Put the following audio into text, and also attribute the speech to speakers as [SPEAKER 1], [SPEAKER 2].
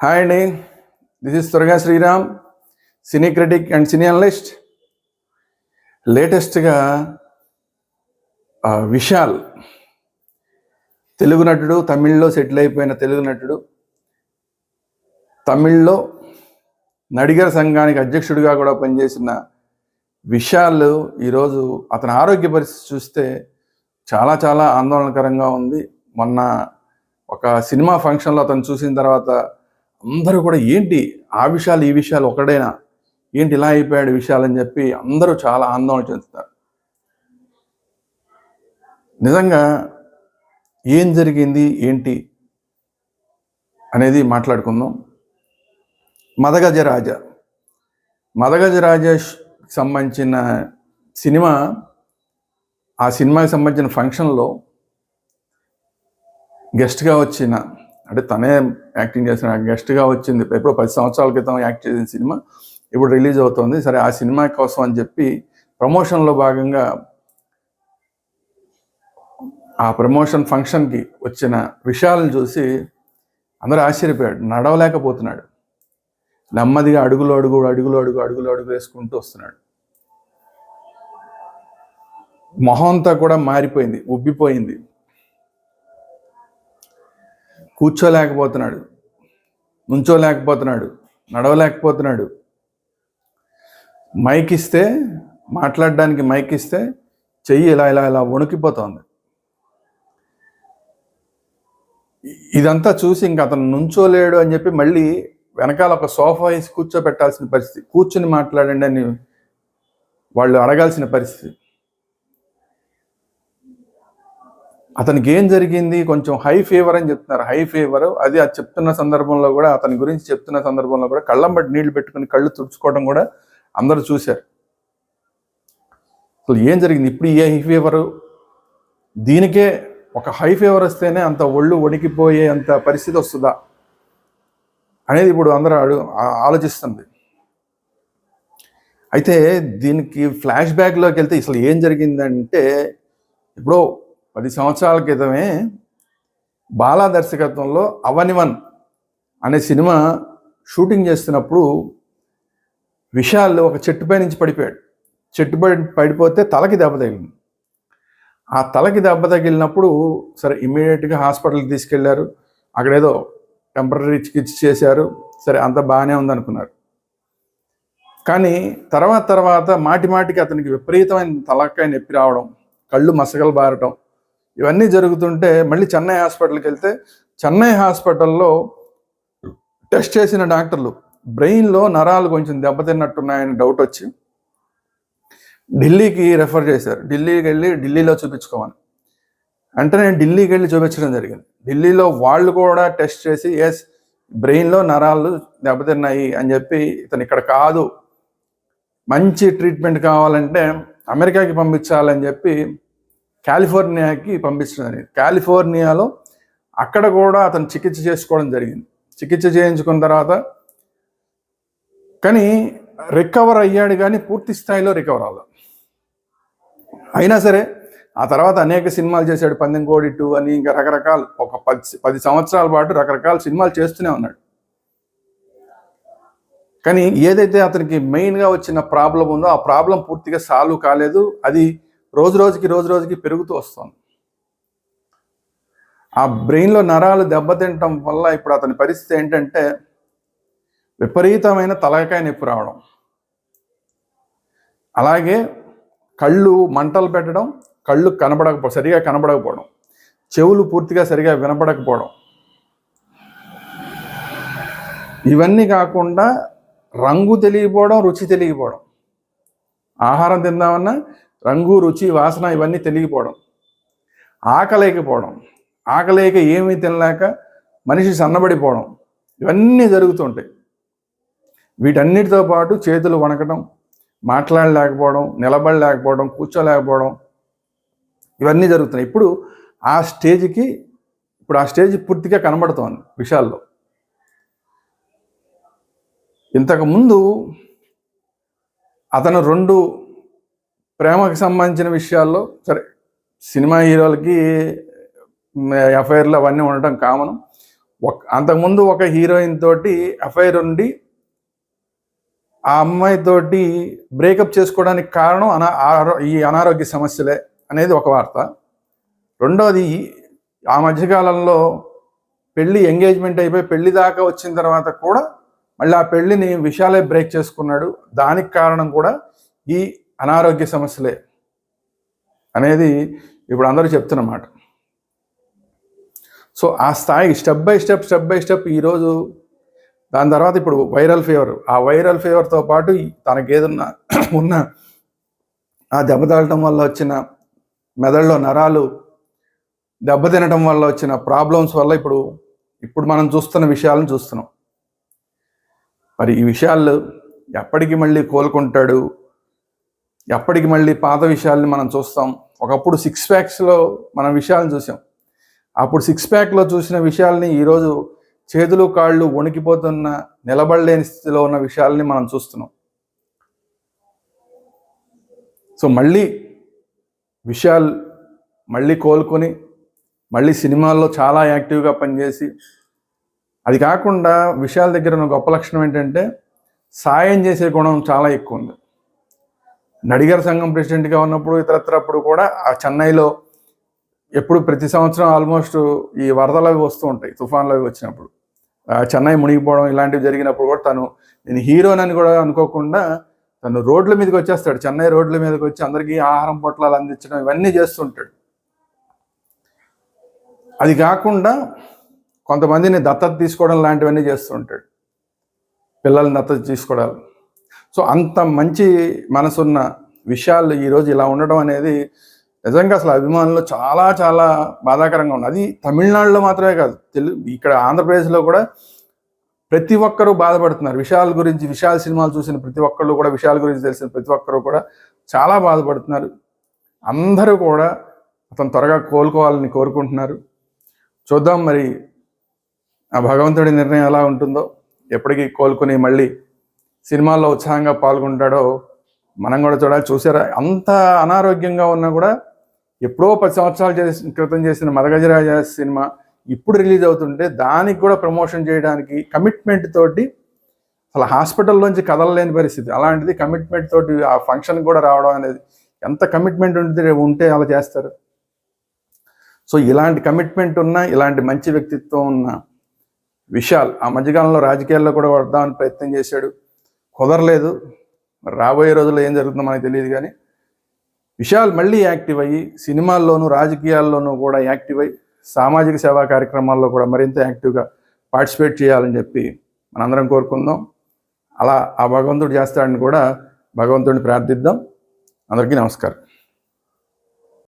[SPEAKER 1] Hi అండి this is త్వరగా Sriram cine critic and cine analyst లేటెస్ట్గా విశాల్ తెలుగు నటుడు తమిళ్ళో సెటిల్ అయిపోయిన తెలుగు నటుడు తమిళ్ళో నడిగర్ సంఘానికి అధ్యక్షుడిగా కూడా పనిచేసిన విశాల్ ఈరోజు అతని ఆరోగ్య పరిస్థితి చూస్తే చాలా చాలా ఆందోళనకరంగా ఉంది. మొన్న ఒక సినిమా ఫంక్షన్లో అతను చూసిన తర్వాత అందరూ కూడా ఏంటి ఆ విషయాలు ఈ విషయాలు ఒకడైనా ఏంటి ఇలా అయిపోయాడు విషయాలు అని చెప్పి అందరూ చాలా ఆందోళన చెందుతారు. నిజంగా ఏం జరిగింది ఏంటి అనేది మాట్లాడుకుందాం. మదగజ రాజా. మదగజ సంబంధించిన సినిమా ఆ సినిమాకి సంబంధించిన ఫంక్షన్లో గెస్ట్గా వచ్చిన అంటే తనే యాక్టింగ్ చేసిన గెస్ట్గా వచ్చింది. ఎప్పుడో పది సంవత్సరాల క్రితం యాక్ట్ చేసిన సినిమా ఇప్పుడు రిలీజ్ అవుతుంది. సరే ఆ సినిమా కోసం అని చెప్పి ప్రమోషన్లో భాగంగా ఆ ప్రమోషన్ ఫంక్షన్కి వచ్చిన విషయాలను చూసి అందరూ ఆశ్చర్యపోయాడు నడవలేకపోతున్నాడు. నెమ్మదిగా అడుగులు అడుగు అడుగులు అడుగు అడుగులు అడుగు వేసుకుంటూ వస్తున్నాడు. మొహంతా కూడా మారిపోయింది ఉబ్బిపోయింది. కూర్చోలేకపోతున్నాడు. నుంచోలేకపోతున్నాడు. నడవలేకపోతున్నాడు. మైక్ ఇస్తే మాట్లాడడానికి మైక్ ఇస్తే చెయ్యి ఇలా ఇలా ఇలా వణుకిపోతోంది. ఇదంతా చూసి ఇంక అతను నుంచోలేడు అని చెప్పి మళ్ళీ వెనకాల ఒక సోఫా వేసి కూర్చోబెట్టాల్సిన పరిస్థితి కూర్చుని మాట్లాడండి అని వాళ్ళు అడగాల్సిన పరిస్థితి. అతనికి ఏం జరిగింది? కొంచెం హై ఫీవర్ అని చెప్తున్నారు. High fever. అది అది చెప్తున్న సందర్భంలో కూడా అతని గురించి చెప్తున్న సందర్భంలో కూడా కళ్ళం బట్టి నీళ్ళు పెట్టుకుని కళ్ళు తుడుచుకోవడం కూడా అందరూ చూశారు. అసలు ఏం జరిగింది? ఇప్పుడు ఏ హై ఫీవర్ దీనికే ఒక హై ఫీవర్ వస్తేనే అంత ఒళ్ళు వణికిపోయే అంత పరిస్థితి వస్తుందా అనేది ఇప్పుడు అందరూ అడు ఆలోచిస్తుంది. అయితే దీనికి ఫ్లాష్ బ్యాక్లోకి వెళ్తే అసలు ఏం జరిగిందంటే ఇప్పుడు పది సంవత్సరాల క్రితమే బాలా దర్శకత్వంలో అవనివన్ అనే సినిమా షూటింగ్ చేస్తున్నప్పుడు విశాల్ ఒక చెట్టుపై నుంచి పడిపోయాడు. చెట్టుపై పడిపోతే తలకి దెబ్బ తగిలింది. ఆ తలకి దెబ్బ తగిలినప్పుడు సరే ఇమ్మీడియట్గా హాస్పిటల్కి తీసుకెళ్ళారు. అక్కడేదో టెంపరీ చికిత్స చేశారు. సరే అంత బాగానే ఉందనుకున్నారు. కానీ తర్వాత తర్వాత మాటి మాటికి అతనికి విపరీతమైన తలకాయ నొప్పి రావడం కళ్ళు మసకలు బారటం ఇవన్నీ జరుగుతుంటే మళ్ళీ చెన్నై హాస్పిటల్కి వెళ్తే చెన్నై హాస్పిటల్లో టెస్ట్ చేసిన డాక్టర్లు బ్రెయిన్లో నరాలు కొంచెం దెబ్బతిన్నట్టున్నాయని డౌట్ వచ్చి ఢిల్లీకి రెఫర్ చేశారు. ఢిల్లీకి వెళ్ళి ఢిల్లీలో చూపించుకోమని. అంటే నేను ఢిల్లీకి వెళ్ళి చూపించడం జరిగింది. ఢిల్లీలో వాళ్ళు కూడా టెస్ట్ చేసి ఎస్ బ్రెయిన్లో నరాలు దెబ్బతిన్నాయి అని చెప్పి ఇతను ఇక్కడ కాదు మంచి ట్రీట్మెంట్ కావాలంటే అమెరికాకి పంపించాలని చెప్పి కాలిఫోర్నియాకి పంపించడం జరిగింది కాలిఫోర్నియాలో అక్కడ కూడా అతను చికిత్స చేసుకోవడం జరిగింది. చికిత్స చేయించుకున్న తర్వాత కానీ రికవర్ అయ్యాడు కానీ పూర్తి స్థాయిలో రికవర్ అవ్వాలి అయినా సరే ఆ తర్వాత అనేక సినిమాలు చేశాడు. పందెంకోడి టూ అని ఇంకా రకరకాల ఒక పది పది సంవత్సరాల పాటు రకరకాల సినిమాలు చేస్తూనే ఉన్నాడు. కానీ ఏదైతే అతనికి మెయిన్గా వచ్చిన ప్రాబ్లం ఉందో ఆ ప్రాబ్లం పూర్తిగా సాల్వ్ కాలేదు. అది రోజు రోజుకి రోజు రోజుకి పెరుగుతూ వస్తుంది. ఆ బ్రెయిన్లో నరాలు దెబ్బతింటం వల్ల ఇప్పుడు అతని పరిస్థితి ఏంటంటే విపరీతమైన తలకాయ నొప్పి రావడం. అలాగే కళ్ళు మంటలు పెట్టడం కళ్ళు కనబడకపో సరిగా కనబడకపోవడం. చెవులు పూర్తిగా సరిగా వినపడకపోవడం. ఇవన్నీ కాకుండా రంగు తెలియకపోవడం రుచి తెలియకపోవడం. ఆహారం తిందామన్నా రంగు రుచి వాసన ఇవన్నీ తెలియకపోవడం ఆకలేకపోవడం. ఆకలేక ఏమీ తినలేక మనిషి సన్నబడిపోవడం. ఇవన్నీ జరుగుతుంటాయి. వీటన్నిటితో పాటు చేతులు వణకడం మాట్లాడలేకపోవడం నిలబడలేకపోవడం కూర్చోలేకపోవడం ఇవన్నీ జరుగుతున్నాయి. ఇప్పుడు ఆ స్టేజ్కి ఇప్పుడు ఆ స్టేజ్ పూర్తిగా కనబడుతోంది విషయాల్లో ఇంతకుముందు అతను రెండు ప్రేమకు సంబంధించిన విషయాల్లో సరే సినిమా హీరోలకి ఎఫ్ఐఆర్లు అవన్నీ ఉండటం కామన్. ఒక అంతకుముందు ఒక హీరోయిన్ తోటి ఎఫ్ఐఆర్ ఉండి ఆ అమ్మాయితోటి బ్రేకప్ చేసుకోవడానికి కారణం అనా ఆరో- ఈ అనారోగ్య సమస్యలే అనేది ఒక వార్త. రెండోది ఆ మధ్యకాలంలో పెళ్ళి ఎంగేజ్మెంట్ అయిపోయి పెళ్ళి దాకా వచ్చిన తర్వాత కూడా మళ్ళీ ఆ పెళ్ళిని విశాలే బ్రేక్ చేసుకున్నాడు. దానికి కారణం కూడా ఈ అనారోగ్య సమస్యలే అనేది ఇప్పుడు అందరూ చెప్తున్నమాట సో ఆ స్థాయి step by step step by step ఈరోజు దాని తర్వాత ఇప్పుడు వైరల్ ఫీవర్ ఆ వైరల్ ఫీవర్తో పాటు ఈ తనకి ఏదన్నా ఉన్న ఆ దెబ్బ తగలటం వల్ల వచ్చిన మెదడులో నరాలు దెబ్బతినటం వల్ల వచ్చిన ప్రాబ్లమ్స్ వల్ల ఇప్పుడు ఇప్పుడు మనం చూస్తున్న విషయాలను చూస్తున్నాం. మరి ఈ విషయాలు ఎప్పటికి మళ్ళీ కోలుకుంటాడు? ఎప్పటికి మళ్ళీ పాత విషయాల్ని మనం చూస్తాం. ఒకప్పుడు సిక్స్ ప్యాక్స్లో మనం విషయాలను చూసాం. అప్పుడు సిక్స్ ప్యాక్లో చూసిన విషయాల్ని ఈరోజు చేతులు కాళ్ళు వణికిపోతున్న నిలబడలేని స్థితిలో ఉన్న విషయాల్ని మనం చూస్తున్నాం. సో మళ్ళీ విషయాలు మళ్ళీ కోలుకొని మళ్ళీ సినిమాల్లో చాలా యాక్టివ్గా పనిచేసి అది కాకుండా విషయాల దగ్గర ఉన్న గొప్ప లక్షణం ఏంటంటే సాయం చేసే గుణం చాలా ఎక్కువ ఉంది. నడిగర్ సంఘం ప్రెసిడెంట్గా ఉన్నప్పుడు ఇతరత్రప్పుడు కూడా ఆ చెన్నైలో ఎప్పుడు ప్రతి సంవత్సరం ఆల్మోస్ట్ ఈ వరదలు అవి వస్తూ ఉంటాయి తుఫాన్లు అవి వచ్చినప్పుడు. చెన్నై మునిగిపోవడం ఇలాంటివి జరిగినప్పుడు కూడా తను నేను హీరోనని కూడా అనుకోకుండా తను రోడ్ల మీదకి వచ్చేస్తాడు. చెన్నై రోడ్ల మీదకి వచ్చి అందరికీ ఆహారం పొట్లాలు అందించడం ఇవన్నీ చేస్తుంటాడు. అది కాకుండా కొంతమందిని దత్తత తీసుకోవడం లాంటివన్నీ చేస్తుంటాడు. పిల్లల్ని దత్తత తీసుకోవడాలు. సో అంత మంచి మనసున్న విషయాలు ఈరోజు ఇలా ఉండడం అనేది నిజంగా అసలు అభిమానులు చాలా చాలా బాధాకరంగా ఉంది. అది తమిళనాడులో మాత్రమే కాదు. తెలుగు ఇక్కడ ఆంధ్రప్రదేశ్లో కూడా ప్రతి ఒక్కరూ బాధపడుతున్నారు. విషయాల గురించి విషయాల సినిమాలు చూసిన ప్రతి ఒక్కళ్ళు కూడా విషయాల గురించి తెలిసిన ప్రతి ఒక్కరు కూడా చాలా బాధపడుతున్నారు. అందరూ కూడా అతను త్వరగా కోలుకోవాలని కోరుకుంటున్నారు. చూద్దాం మరి ఆ భగవంతుడి నిర్ణయం ఎలా ఉంటుందో ఎప్పటికీ కోలుకుని మళ్ళీ సినిమాల్లో ఉత్సాహంగా పాల్గొంటాడో మనం కూడా చూడాలి. చూసారా? అంత అనారోగ్యంగా ఉన్నా కూడా ఎప్పుడో పది సంవత్సరాలు చేసిన క్రితం చేసిన మదగజరాజ సినిమా ఇప్పుడు రిలీజ్ అవుతుంటే దానికి కూడా ప్రమోషన్ చేయడానికి కమిట్మెంట్ తోటి అసలు హాస్పిటల్లోంచి కదలలేని పరిస్థితి. అలాంటిది కమిట్మెంట్ తోటి ఆ ఫంక్షన్ కూడా రావడం అనేది ఎంత కమిట్మెంట్ ఉంటే ఉంటే అలా చేస్తారు. సో ఇలాంటి కమిట్మెంట్ ఉన్న ఇలాంటి మంచి వ్యక్తిత్వం ఉన్న విశాల్ ఆ మధ్యకాలంలో రాజకీయాల్లో కూడా వద్దామని ప్రయత్నం చేశాడు. కుదరలేదు. మరి రాబోయే రోజుల్లో ఏం జరుగుతుందో మనకు తెలియదు కానీ విశాల్ మళ్ళీ యాక్టివ్ అయ్యి సినిమాల్లోనూ రాజకీయాల్లోనూ కూడా యాక్టివ్ అయ్యి సామాజిక సేవా కార్యక్రమాల్లో కూడా మరింత యాక్టివ్గా పార్టిసిపేట్ చేయాలని చెప్పి మనందరం కోరుకుందాం. అలా ఆ భగవంతుడు చేస్తాడని కూడా భగవంతుడిని ప్రార్థిద్దాం. అందరికీ నమస్కారం.